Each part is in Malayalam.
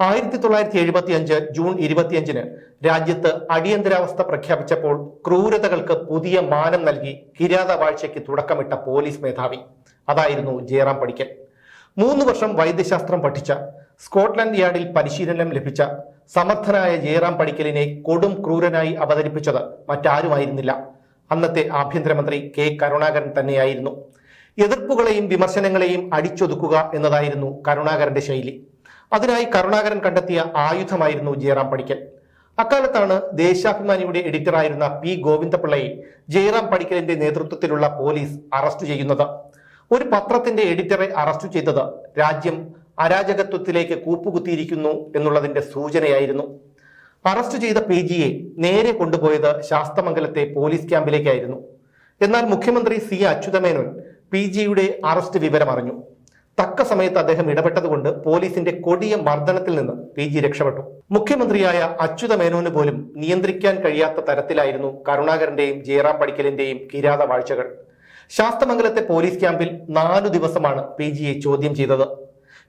ആയിരത്തി തൊള്ളായിരത്തി എഴുപത്തി അഞ്ച് ജൂൺ ഇരുപത്തിയഞ്ചിന് രാജ്യത്ത് അടിയന്തരാവസ്ഥ പ്രഖ്യാപിച്ചപ്പോൾ ക്രൂരതകൾക്ക് പുതിയ മാനം നൽകി കിരാത വാഴ്ചയ്ക്ക് തുടക്കമിട്ട പോലീസ് മേധാവി. അതായിരുന്നു ജയറാം പടിക്കൽ മൂന്ന് വർഷം വൈദ്യശാസ്ത്രം പഠിച്ച സ്കോട്ട്ലൻഡ് യാർഡിൽ പരിശീലനം ലഭിച്ച സമർത്ഥനായ ജയറാം പടിക്കലിനെ കൊടും ക്രൂരനായി അവതരിപ്പിച്ചത് മറ്റാരുമായിരുന്നില്ല. അന്നത്തെ ആഭ്യന്തരമന്ത്രി കെ. കരുണാകരൻ തന്നെയായിരുന്നു. എതിർപ്പുകളെയും വിമർശനങ്ങളെയും അടിച്ചൊതുക്കുക എന്നതായിരുന്നു കരുണാകരന്റെ ശൈലി. അതിനായി കരുണാകരൻ കണ്ടെത്തിയ ആയുധമായിരുന്നു ജയറാം പടിക്കൽ അക്കാലത്താണ് ദേശാഭിമാനിയുടെ എഡിറ്ററായിരുന്ന പി ഗോവിന്ദപിള്ളയെ ജയറാം പടിക്കലിന്റെ നേതൃത്വത്തിലുള്ള പോലീസ് അറസ്റ്റ് ചെയ്യുന്നത്. ഒരു പത്രത്തിന്റെ എഡിറ്ററെ അറസ്റ്റ് ചെയ്തത് രാജ്യം അരാജകത്വത്തിലേക്ക് കൂപ്പുകുത്തിയിരിക്കുന്നു എന്നുള്ളതിന്റെ സൂചനയായിരുന്നു. അറസ്റ്റ് ചെയ്ത പി ജിയെ നേരെ കൊണ്ടുപോയത് ശാസ്തമംഗലത്തെ പോലീസ് ക്യാമ്പിലേക്കായിരുന്നു. എന്നാൽ മുഖ്യമന്ത്രി സി അച്യുതമേനോൻ പി ജിയുടെ അറസ്റ്റ് വിവരം അറിഞ്ഞു തക്ക സമയത്ത് അദ്ദേഹം ഇടപെട്ടതുകൊണ്ട് പോലീസിന്റെ കൊടിയ മർദ്ദനത്തിൽ നിന്ന് പി ജി രക്ഷപ്പെട്ടു. മുഖ്യമന്ത്രിയായ അച്യുത മേനോന് പോലും നിയന്ത്രിക്കാൻ കഴിയാത്ത തരത്തിലായിരുന്നു കരുണാകരന്റെയും ജയറാം പടിക്കലിന്റെയും കിരാത വാഴ്ചകൾ. ശാസ്തമംഗലത്തെ പോലീസ് ക്യാമ്പിൽ നാലു ദിവസമാണ് പി ജിയെ ചോദ്യം ചെയ്തത്.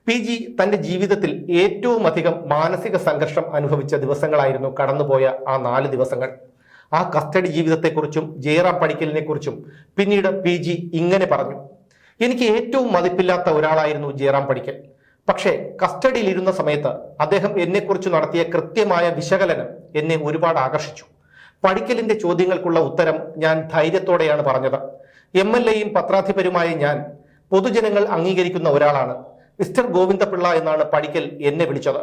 പി ജി തന്റെ ജീവിതത്തിൽ ഏറ്റവും അധികം മാനസിക സംഘർഷം അനുഭവിച്ച ദിവസങ്ങളായിരുന്നു കടന്നുപോയ ആ നാല് ദിവസങ്ങൾ. ആ കസ്റ്റഡി ജീവിതത്തെക്കുറിച്ചും ജയറാം പടിക്കലിനെക്കുറിച്ചും പിന്നീട് പി ജി ഇങ്ങനെ പറഞ്ഞു. എനിക്ക് ഏറ്റവും മതിപ്പില്ലാത്ത ഒരാളായിരുന്നു ജയറാം പടിക്കൽ പക്ഷേ കസ്റ്റഡിയിൽ ഇരുന്ന സമയത്ത് അദ്ദേഹം എന്നെക്കുറിച്ച് നടത്തിയ കൃത്യമായ വിശകലനം എന്നെ ഒരുപാട് ആകർഷിച്ചു. പടിക്കലിന്റെ ചോദ്യങ്ങൾക്കുള്ള ഉത്തരം ഞാൻ ധൈര്യത്തോടെയാണ് പറഞ്ഞത്. എം എൽ എയും പത്രാധിപരുമായ ഞാൻ പൊതുജനങ്ങൾ അംഗീകരിക്കുന്ന ഒരാളാണ്. മിസ്റ്റർ ഗോവിന്ദപിള്ള എന്നാണ് പടിക്കൽ എന്നെ വിളിച്ചത്.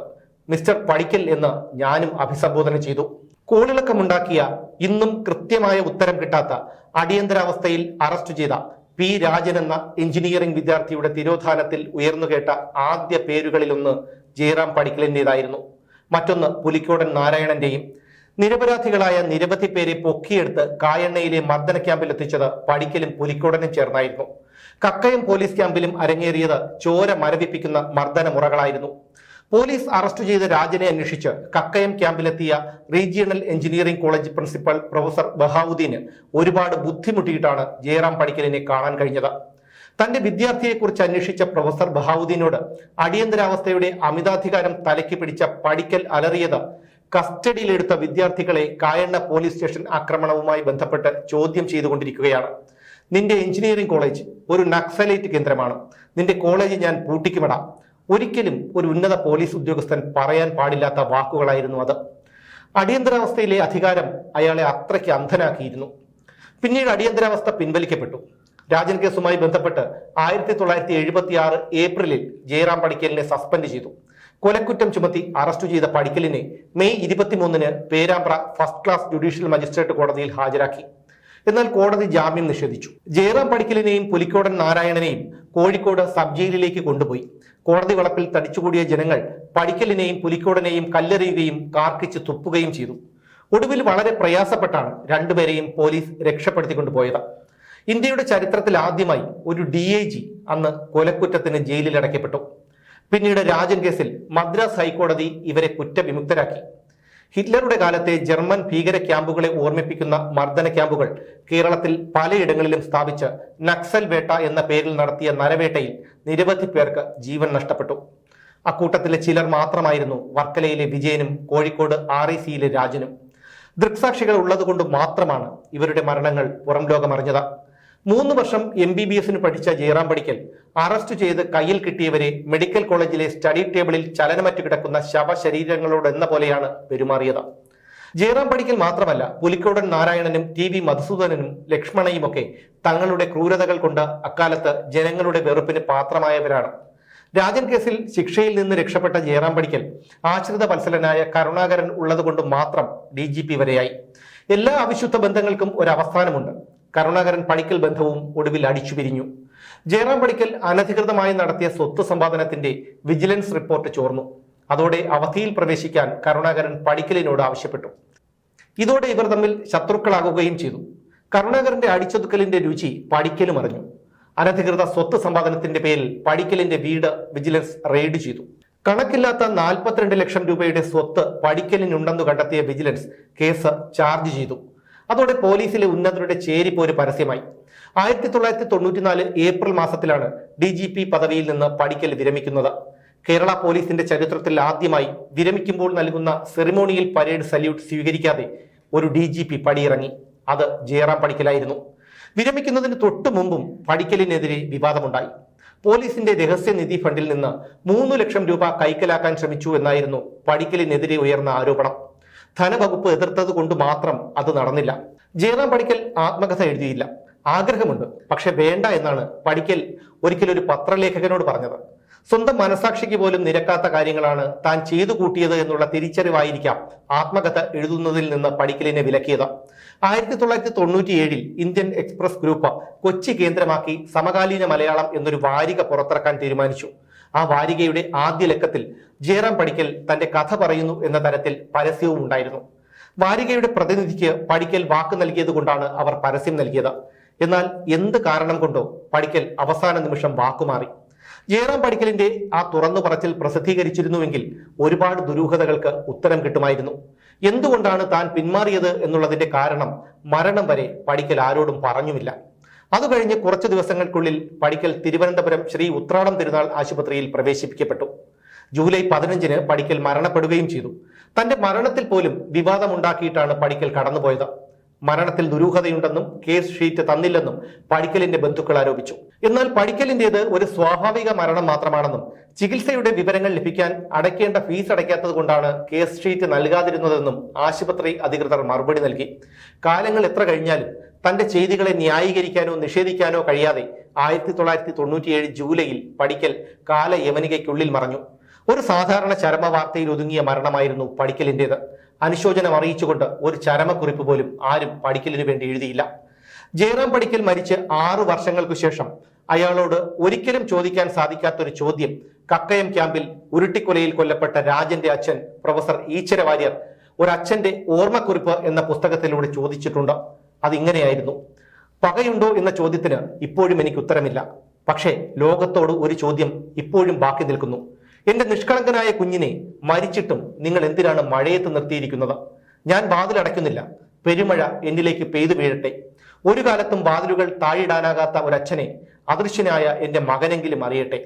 മിസ്റ്റർ പടിക്കൽ എന്ന് ഞാനും അഭിസംബോധന ചെയ്തു. കോളിളക്കമുണ്ടാക്കിയ ഇന്നും കൃത്യമായ ഉത്തരം കിട്ടാത്ത അടിയന്തരാവസ്ഥയിൽ അറസ്റ്റ് ചെയ്ത പി രാജൻ എന്ന എഞ്ചിനീയറിംഗ് വിദ്യാർത്ഥിയുടെ തിരോധാനത്തിൽ ഉയർന്നുകേട്ട ആദ്യ പേരുകളിലൊന്ന് ജയറാം പടിക്കലിന്റെതായിരുന്നു മറ്റൊന്ന് പുലിക്കോടൻ നാരായണന്റെയും. നിരപരാധികളായ നിരവധി പേരെ പൊക്കിയെടുത്ത് കായണ്ണയിലെ മർദ്ദന ക്യാമ്പിൽ എത്തിച്ചത് പടിക്കലും പുലിക്കോടനും ചേർന്നായിരുന്നു. കക്കയം പോലീസ് ക്യാമ്പിലും അരങ്ങേറിയത് ചോര മരവിപ്പിക്കുന്ന മർദ്ദന മുറകളായിരുന്നു. പോലീസ് അറസ്റ്റ് ചെയ്ത രാജനെ അന്വേഷിച്ച് Kakkayam ക്യാമ്പിലെത്തിയ regional engineering college principal professor ബഹാവുദ്ദീന് ഒരുപാട് ബുദ്ധിമുട്ടിയിട്ടാണ് ജയറാം പണിക്കലിനെ കാണാൻ കഴിഞ്ഞത്. തന്റെ വിദ്യാർത്ഥിയെക്കുറിച്ച് അന്വേഷിച്ച പ്രൊഫസർ ബഹാവുദ്ദീനോട് അടിയന്തരാവസ്ഥയുടെ അമിതാധികാരം തലയ്ക്ക് പിടിച്ച പടിക്കൽ അലറിയത് കസ്റ്റഡിയിലെടുത്ത വിദ്യാർത്ഥികളെ കായണ്ണ പോലീസ് സ്റ്റേഷൻ ആക്രമണവുമായി ബന്ധപ്പെട്ട് ചോദ്യം ചെയ്തുകൊണ്ടിരിക്കുകയാണ്. നിന്റെ എഞ്ചിനീയറിംഗ് കോളേജ് ഒരു നക്സലൈറ്റ് കേന്ദ്രമാണ്. നിന്റെ കോളേജ് ഞാൻ പൂട്ടിക്കുമിടാം. ഒരിക്കലും ഒരു ഉന്നത പോലീസ് ഉദ്യോഗസ്ഥൻ പറയാൻ പാടില്ലാത്ത വാക്കുകളായിരുന്നു അത്. അടിയന്തരാവസ്ഥയിലെ അധികാരം അയാളെ അത്രയ്ക്ക് അന്ധനാക്കിയിരുന്നു. പിന്നീട് അടിയന്തരാവസ്ഥ പിൻവലിക്കപ്പെട്ടു. രാജൻ കേസുമായി ബന്ധപ്പെട്ട് ആയിരത്തി തൊള്ളായിരത്തി എഴുപത്തി ആറ് ഏപ്രിലിൽ ജയറാം പടിക്കലിനെ സസ്പെൻഡ് ചെയ്തു. കൊലക്കുറ്റം ചുമത്തി അറസ്റ്റ് ചെയ്ത പടിക്കലിനെ മെയ് ഇരുപത്തിമൂന്നിന് Perambra first class judicial magistrate കോടതിയിൽ ഹാജരാക്കി. എന്നാൽ കോടതി ജാമ്യം നിഷേധിച്ചു. ജയറാം പടിക്കലിനെയും പുലിക്കോടൻ നാരായണനെയും കോഴിക്കോട് സബ് ജയിലിലേക്ക് കൊണ്ടുപോയി. കോടതി വളപ്പിൽ തടിച്ചുകൂടിയ ജനങ്ങൾ പടിക്കലിനെയും പുലിക്കോടനെയും കല്ലെറിയുകയും കാർക്കിച്ച് തുപ്പുകയും ചെയ്തു. ഒടുവിൽ വളരെ പ്രയാസപ്പെട്ടാണ് രണ്ടുപേരെയും പോലീസ് രക്ഷപ്പെടുത്തിക്കൊണ്ടുപോയത് ഇന്ത്യയുടെ ചരിത്രത്തിൽ ആദ്യമായി ഒരു ഡി ഐ ജി അന്ന് കൊലക്കുറ്റത്തിന് ജയിലിൽ അടയ്ക്കപ്പെട്ടു പിന്നീട് രാജൻ കേസിൽ മദ്രാസ് ഹൈക്കോടതി ഇവരെ കുറ്റവിമുക്തരാക്കി. ഹിറ്റ്ലറുടെ കാലത്തെ ജർമ്മൻ ഭീകര ക്യാമ്പുകളെ ഓർമ്മിപ്പിക്കുന്ന മർദ്ദന ക്യാമ്പുകൾ കേരളത്തിൽ പലയിടങ്ങളിലും സ്ഥാപിച്ച് നക്സൽ വേട്ട എന്ന പേരിൽ നടത്തിയ നരവേട്ടയിൽ നിരവധി പേർക്ക് ജീവൻ നഷ്ടപ്പെട്ടു. അക്കൂട്ടത്തിലെ ചിലർ മാത്രമായിരുന്നു വർക്കലയിലെ വിജയനും കോഴിക്കോട് ആർ ഇ സിയിലെ രാജനും. ദൃക്സാക്ഷികൾ ഉള്ളതുകൊണ്ട് മാത്രമാണ് ഇവരുടെ മരണങ്ങൾ പുറം ലോകമറിഞ്ഞത് മൂന്ന് വർഷം എം ബി ബി എസിന് പഠിച്ച ജയറാം പടിക്കൽ. അറസ്റ്റ് ചെയ്ത് കയ്യിൽ കിട്ടിയവരെ മെഡിക്കൽ കോളേജിലെ സ്റ്റഡി ടേബിളിൽ ചലനമറ്റു കിടക്കുന്ന ശവശരീരങ്ങളോട് എന്ന പോലെയാണ് പെരുമാറിയത്. ജയറാം പടിക്കൽ മാത്രമല്ല പുലിക്കോടൻ നാരായണനും ടി വി മധുസൂദനനും ലക്ഷ്മണയുമൊക്കെ തങ്ങളുടെ ക്രൂരതകൾ കൊണ്ട് അക്കാലത്ത് ജനങ്ങളുടെ വെറുപ്പിന് പാത്രമായവരാണ്. രാജൻ കേസിൽ ശിക്ഷയിൽ നിന്ന് രക്ഷപ്പെട്ട ജയറാം പടിക്കൽ ആശ്രിത വത്സലനായ കരുണാകരൻ ഉള്ളതുകൊണ്ട് മാത്രം ഡി ജി പി വരെയായി. എല്ലാ അവിശുദ്ധ ബന്ധങ്ങൾക്കും ഒരു അവസാനമുണ്ട്. കരുണാകരൻ പണിക്കൽ ബന്ധവും ഒടുവിൽ അടിച്ചു പിരിഞ്ഞു. ജയറാം പണിക്കൽ അനധികൃതമായി നടത്തിയ സ്വത്ത് സമ്പാദനത്തിന്റെ വിജിലൻസ് റിപ്പോർട്ട് ചോർന്നു. അതോടെ അവധിയിൽ പ്രവേശിക്കാൻ കരുണാകരൻ പണിക്കലിനോട് ആവശ്യപ്പെട്ടു. ഇതോടെ ഇവർ തമ്മിൽ ശത്രുക്കളാകുകയും ചെയ്തു. കരുണാകരന്റെ അടിച്ചൊതുക്കലിന്റെ രുചി പണിക്കലും അറിഞ്ഞു. അനധികൃത സ്വത്ത് സമ്പാദനത്തിന്റെ പേരിൽ പടിക്കലിന്റെ വീട് വിജിലൻസ് റെയ്ഡ് ചെയ്തു. കണക്കില്ലാത്ത നാൽപ്പത്തിരണ്ട് ലക്ഷം രൂപയുടെ സ്വത്ത് പടിക്കലിനുണ്ടെന്ന് കണ്ടെത്തിയ വിജിലൻസ് കേസ് ചാർജ് ചെയ്തു. അതോടെ പോലീസിലെ ഉന്നതരുടെ ചേരിപ്പോര് പരസ്യമായി. ആയിരത്തി തൊള്ളായിരത്തി തൊണ്ണൂറ്റിനാല് ഏപ്രിൽ മാസത്തിലാണ് ഡി ജി പി പദവിയിൽ നിന്ന് പടിക്കൽ വിരമിക്കുന്നത്. കേരള പോലീസിന്റെ ചരിത്രത്തിൽ ആദ്യമായി വിരമിക്കുമ്പോൾ നൽകുന്ന സെറിമോണിയൽ പരേഡ് സല്യൂട്ട് സ്വീകരിക്കാതെ ഒരു ഡി ജി പി പടിയിറങ്ങി. അത് ജയറാം പടിക്കലായിരുന്നു. വിരമിക്കുന്നതിന് തൊട്ടു മുമ്പും പടിക്കലിനെതിരെ വിവാദമുണ്ടായി. പോലീസിന്റെ രഹസ്യനിധി ഫണ്ടിൽ നിന്ന് മൂന്ന് ലക്ഷം രൂപ കൈക്കലാക്കാൻ ശ്രമിച്ചു എന്നായിരുന്നു പടിക്കലിനെതിരെ ഉയർന്ന ആരോപണം. ധനവകുപ്പ് എതിർത്തത് കൊണ്ട് മാത്രം അത് നടന്നില്ല. ജയറാം പടിക്കൽ ആത്മകഥ എഴുതിയില്ല. ആഗ്രഹമുണ്ട്. പക്ഷെ വേണ്ട എന്നാണ് പടിക്കൽ ഒരിക്കലൊരു പത്രലേഖകനോട് പറഞ്ഞത്. സ്വന്തം മനസാക്ഷിക്ക് പോലും നിരക്കാത്ത കാര്യങ്ങളാണ് താൻ ചെയ്തു കൂട്ടിയത് എന്നുള്ള തിരിച്ചറിവായിരിക്കാം ആത്മകഥ എഴുതുന്നതിൽ നിന്ന് പടിക്കലിനെ വിലക്കിയത്. ആയിരത്തി തൊള്ളായിരത്തി തൊണ്ണൂറ്റിയേഴിൽ ഇന്ത്യൻ എക്സ്പ്രസ് ഗ്രൂപ്പ് കൊച്ചി കേന്ദ്രമാക്കി സമകാലീന മലയാളം എന്നൊരു വാരിക പുറത്തിറക്കാൻ തീരുമാനിച്ചു. ആ വാരികയുടെ ആദ്യ ലക്കത്തിൽ ജയറാം പടിക്കൽ തന്റെ കഥ പറയുന്നു എന്ന തരത്തിൽ പരസ്യവും ഉണ്ടായിരുന്നു. വാരികയുടെ പ്രതിനിധിക്ക് പടിക്കൽ വാക്ക് നൽകിയത് കൊണ്ടാണ് അവർ പരസ്യം നൽകിയത്. എന്നാൽ എന്ത് കാരണം കൊണ്ടോ പടിക്കൽ അവസാന നിമിഷം വാക്കുമാറി ജയറാം പടിക്കലിന്റെ ആ തുറന്നു പറച്ചിൽ പ്രസിദ്ധീകരിച്ചിരുന്നുവെങ്കിൽ ഒരുപാട് ദുരൂഹതകൾക്ക് ഉത്തരം കിട്ടുമായിരുന്നു. എന്തുകൊണ്ടാണ് താൻ പിന്മാറിയത് എന്നുള്ളതിന്റെ കാരണം മരണം വരെ പടിക്കൽ ആരോടും പറഞ്ഞുമില്ല. അത് കഴിഞ്ഞ് കുറച്ചു ദിവസങ്ങൾക്കുള്ളിൽ പടിക്കൽ തിരുവനന്തപുരം ശ്രീ ഉത്രാടം തിരുനാൾ ആശുപത്രിയിൽ പ്രവേശിപ്പിക്കപ്പെട്ടു. ജൂലൈ പതിനഞ്ചിന് പടിക്കൽ മരണപ്പെടുകയും ചെയ്തു. തന്റെ മരണത്തിൽ പോലും വിവാദമുണ്ടാക്കിയിട്ടാണ് പടിക്കൽ കടന്നുപോയത്. മരണത്തിൽ ദുരൂഹതയുണ്ടെന്നും കേസ് ഷീറ്റ് തന്നില്ലെന്നും പടിക്കലിന്റെ ബന്ധുക്കൾ ആരോപിച്ചു. എന്നാൽ പടിക്കലിന്റേത് ഒരു സ്വാഭാവിക മരണം മാത്രമാണെന്നും ചികിത്സയുടെ വിവരങ്ങൾ ലഭിക്കാൻ അടയ്ക്കേണ്ട ഫീസ് അടയ്ക്കാത്തത് കൊണ്ടാണ് കേസ് ഷീറ്റ് നൽകാതിരുന്നതെന്നും ആശുപത്രി അധികൃതർ മറുപടി നൽകി. കാലങ്ങൾ എത്ര കഴിഞ്ഞാലും തന്റെ ചെയ്തികളെ ന്യായീകരിക്കാനോ നിഷേധിക്കാനോ കഴിയാതെ ആയിരത്തി തൊള്ളായിരത്തി തൊണ്ണൂറ്റിയേഴ് ജൂലൈയിൽ പടിക്കൽ കാല യവനികയ്ക്കുള്ളിൽ മറഞ്ഞു. ഒരു സാധാരണ ചരമ വാർത്തയിൽ ഒതുങ്ങിയ മരണമായിരുന്നു പഠിക്കലിന്റെത് അനുശോചനം അറിയിച്ചുകൊണ്ട് ഒരു ചരമക്കുറിപ്പ് പോലും ആരും പടിക്കലിന് വേണ്ടി എഴുതിയില്ല. ജയറാം പടിക്കൽ മരിച്ച് ആറു വർഷങ്ങൾക്കു ശേഷം അയാളോട് ഒരിക്കലും ചോദിക്കാൻ സാധിക്കാത്തൊരു ചോദ്യം കക്കയം ക്യാമ്പിൽ ഉരുട്ടിക്കൊലയിൽ കൊല്ലപ്പെട്ട രാജന്റെ അച്ഛൻ പ്രൊഫസർ ഈശ്വര വാര്യർ ഒരു അച്ഛന്റെ ഓർമ്മക്കുറിപ്പ് എന്ന പുസ്തകത്തിലൂടെ ചോദിച്ചിട്ടുണ്ട്. അതിങ്ങനെയായിരുന്നു. പകയുണ്ടോ എന്ന ചോദ്യത്തിന് ഇപ്പോഴും എനിക്ക് ഉത്തരമില്ല. പക്ഷേ ലോകത്തോട് ഒരു ചോദ്യം ഇപ്പോഴും ബാക്കി നിൽക്കുന്നു. എന്റെ നിഷ്കളങ്കനായ കുഞ്ഞിനെ മരിച്ചിട്ടും നിങ്ങൾ എന്തിനാണ് മഴയത്ത് നിർത്തിയിരിക്കുന്നത്? ഞാൻ വാതിലടയ്ക്കുന്നില്ല പെരുമഴ എന്നിലേക്ക് പെയ്തു വീഴട്ടെ. ഒരു കാലത്തും വാതിലുകൾ താഴിടാനാകാത്ത ഒരച്ഛനെ അദൃശ്യനായ എന്റെ മകനെങ്കിലും അറിയട്ടെ.